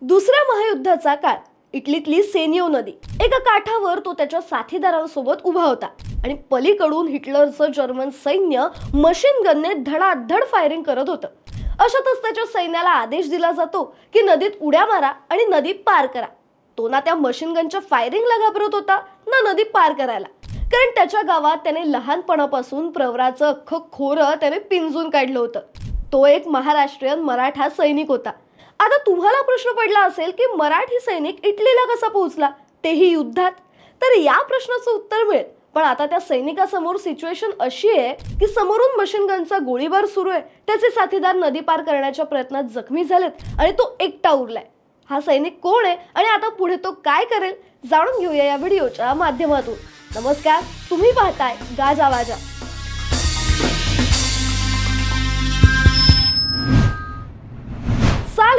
दुसऱ्या महायुद्धाचा काळ. इटलीतली सेनियो नदी. एका काठावर तो त्याच्या साथीदारांसोबत उभा होता. आणि पलीकडून हिटलरचं जर्मन सैन्य मशीन गनने धडाधड फायरिंग करत होतं. अशातच त्याच्या सैन्याला आदेश दिला जातो की नदीत उड्या मारा आणि नदी पार करा. तो ना त्या मशीन गनच्या फायरिंगला घाबरत होता ना नदी पार करायला. कारण त्याच्या गावात त्याने लहानपणापासून प्रवराचं अख्खं खोरं त्याने पिंजून काढलं होतं. तो एक महाराष्ट्रीयन मराठा सैनिक होता. आता तुम्हाला प्रश्न पडला असेल की मराठी सैनिक इटलीला कसा पोहोचला? तेही युद्धात. तर या प्रश्नाचं उत्तर मिळेल. पण आता त्या सैनिकासमोर सिच्युएशन अशी आहे की समोरून मशीन गनचा गोळीबार सुरू आहे. त्याचे साथीदार नदी पार करण्याच्या प्रयत्नात जखमी झालेत आणि तो एकटा उरलाय. हा सैनिक कोण आहे आणि आता पुढे तो काय करेल? जाणून घेऊया या व्हिडिओच्या माध्यमातून. नमस्कार तुम्ही पाहताय गाजा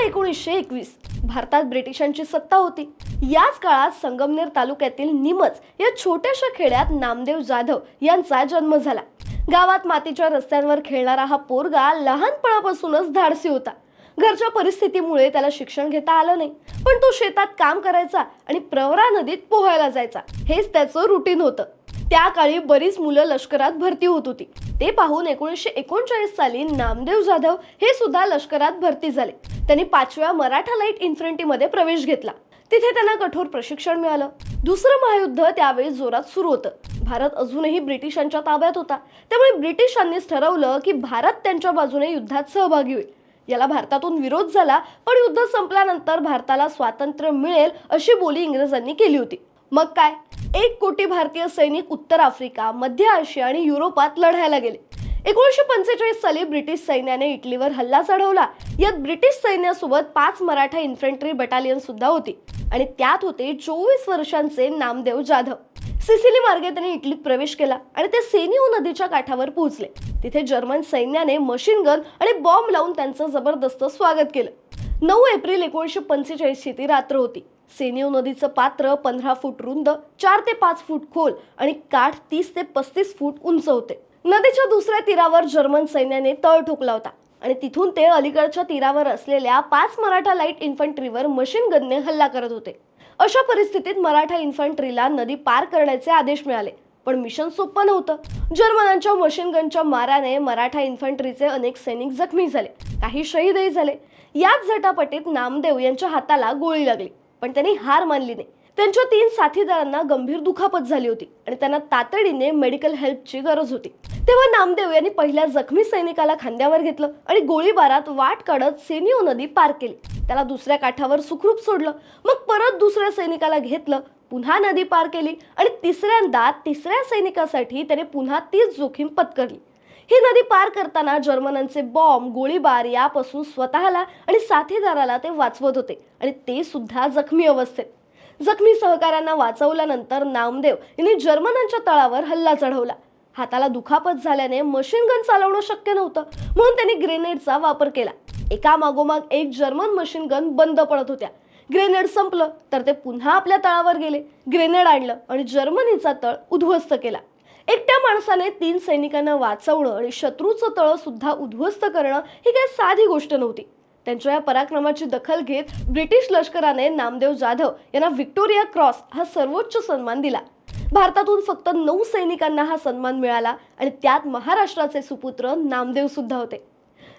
एकोणीसशे एकवीस भारतात ब्रिटिशांची सत्ता होती. याच काळात संगमनेर तालुक्यातील निमच या छोट्याशा खेड्यात नामदेव जाधव यांचा जन्म झाला. गावात मातीच्या रस्त्यांवर खेळणारा हा पोरगा लहानपणापासूनच धाडसी होता. घरच्या परिस्थितीमुळे त्याला शिक्षण घेता आलं नाही पण तो शेतात काम करायचा आणि प्रवरा नदीत पोहायला जायचा. हेच त्याचं रुटीन होतं. त्या काळी बरीच मुलं लष्करात भरती होत होती. ते पाहून एकोणीसशे एकोणचाळीस साली नामदेव जाधव हे सुद्धा लष्करात भरती झाले. त्यांनी पाचव्या मराठा लाइट इन्फंट्रीमध्ये प्रवेश घेतला. तिथे त्यांना कठोर प्रशिक्षण मिळालं. दुसरं महायुद्ध त्यावेळी जोरात सुरू होतं. भारत अजूनही ब्रिटिशांच्या ताब्यात होता. त्यामुळे ब्रिटिशांनीच ठरवलं की भारत त्यांच्या बाजूने युद्धात सहभागी होईल. याला भारतातून विरोध झाला पण युद्ध संपल्यानंतर भारताला स्वातंत्र्य मिळेल अशी बोली इंग्रजांनी केली होती. मग काय? एक कोटी भारतीय सैनिक उत्तर आफ्रिका मध्य आशिया आणि युरोपात लढायला गेले. एकोणीसशे पंचेचाळीस साली ब्रिटिश सैन्याने इटलीवर हल्ला चढवला. यात ब्रिटिश सैन्यासोबत पाच मराठा इन्फंट्री बटालियन सुद्धा होती आणि त्यात होते चोवीस वर्षांचे नामदेव जाधव. सिसिली मार्गे त्यांनी इटलीत प्रवेश केला आणि ते सेनिओ नदीच्या काठावर पोहोचले. तिथे जर्मन सैन्याने मशीन गन आणि बॉम्ब लावून त्यांचं जबरदस्त स्वागत केलं. नऊ एप्रिल एकोणीसशे पंचेचाळीसची ती रात्र होती. सेनिओ नदीचं पात्र पंधरा फूट रुंद चार ते पाच फूट खोल आणि काठ तीस ते पस्तीस फूट उंच होते. नदीच्या दुसऱ्या तीरावर जर्मन सैन्याने तळ ठोकला होता आणि तिथून ते अलीकडच्या तीरावर असलेल्या पाच मराठा लाइट इन्फंट्रीवर मशीन गनने हल्ला करत होते. अशा परिस्थितीत मराठा इन्फंट्रीला नदी पार करण्याचे आदेश मिळाले पण मिशन सोपं नव्हतं. जर्मनांच्या मशीन गनच्या माराने मराठा इन्फंट्रीचे अनेक सैनिक जखमी झाले काही शहीदही झाले. याच झटापटीत नामदेव यांच्या हाताला गोळी लागली. पण त्यांनी हार मानली नाही. त्यांच्या तीन साथीदारांना गंभीर दुखापत झाली होती आणि त्यांना तातडीने मेडिकल हेल्पची गरज होती. तेव्हा नामदेव यांनी पहिल्या जखमी सैनिकाला खांद्यावर घेतलं आणि गोळीबारात वाट काढत सेनिओ नदी पार केली. त्याला दुसऱ्या काठावर सुखरूप सोडलं. मग परत दुसऱ्या सैनिकाला घेतलं पुन्हा नदी पार केली आणि तिसऱ्यांदा तिसऱ्या सैनिकासाठी त्याने पुन्हा तीच जोखीम पत्करली. ही नदी पार करताना जर्मनांचे बॉम्ब गोळीबार यापासून स्वतःला आणि साथीदाराला ते वाचवत होते आणि ते सुद्धा जखमी अवस्थेत. जखमी सहकाऱ्यांना वाचवल्यानंतर नामदेव यांनी जर्मनांच्या तळावर हल्ला चढवला. हाताला दुखापत झाल्याने मशीन गन चालवणं शक्य नव्हतं म्हणून त्यांनी ग्रेनेडचा वापर केला. एका मागोमाग एक जर्मन मशीन गन बंद पडत होत्या. ग्रेनेड संपलं तर ते पुन्हा आपल्या तळावर गेले. ग्रेनेड आणलं आणि जर्मनीचा तळ उद्ध्वस्त केला. एकट्या माणसाने तीन सैनिकांना वाचवणं आणि शत्रूचं तळ सुद्धा उद्ध्वस्त करणं ही काही साधी गोष्ट नव्हती. त्यांच्या या पराक्रमाची दखल घेत ब्रिटिश लष्कराने नामदेव जाधव यांना व्हिक्टोरिया क्रॉस हा सर्वोच्च सन्मान दिला. भारतातून फक्त नऊ सैनिकांना हा सन्मान मिळाला आणि त्यात महाराष्ट्राचे सुपुत्र नामदेव सुद्धा होते.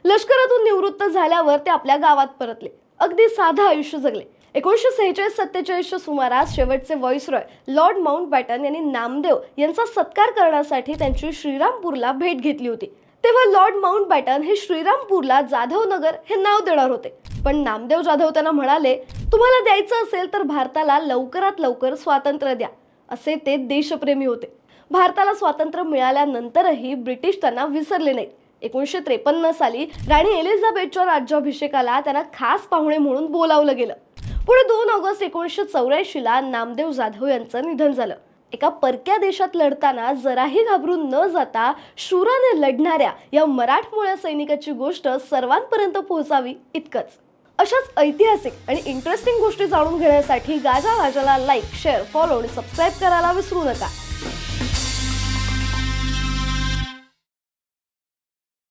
लष्करातून निवृत्त झाल्यावर ते आपल्या गावात परतले. अगदी साधं आयुष्य जगले. एकोणीसशे सेहेचाळीस सत्तेचाळीसच्या सुमारास शेवटचे व्हॉइसरॉय लॉर्ड माउंट बॅटन यांनी नामदेव यांचा सत्कार करण्यासाठी त्यांची श्रीरामपूरला भेट घेतली होती. तेव्हा लॉर्ड माउंट बॅटन हे श्रीरामपूरला जाधवनगर हे नाव देणार होते. पण नामदेव जाधव त्यांना म्हणाले तुम्हाला द्यायचं असेल तर भारताला लवकरात लवकर स्वातंत्र्य द्या. असे ते देशप्रेमी होते. भारताला स्वातंत्र्य मिळाल्यानंतरही ब्रिटिश त्यांना विसरले नाहीत. एकोणीसशे त्रेपन्न साली राणी एलिझाबेथच्या राज्याभिषेकाला त्यांना खास पाहुणे म्हणून बोलावलं गेलं. पुढे दोन ऑगस्ट एकोणीसशे चौऱ्याऐंशीला नामदेव जाधव यांचं निधन झालं. एका परक्या देशात लढताना जराही घाबरून न जाता शूराने लढणाऱ्या या मराठमोळ्या सैनिकाची गोष्ट सर्वांपर्यंत पोहोचावी इतकंच. अशाच ऐतिहासिक आणि इंटरेस्टिंग गोष्टी जाणून घेण्यासाठी गाजा वाजाला लाईक शेअर फॉलो आणि सबस्क्राईब करायला विसरू नका.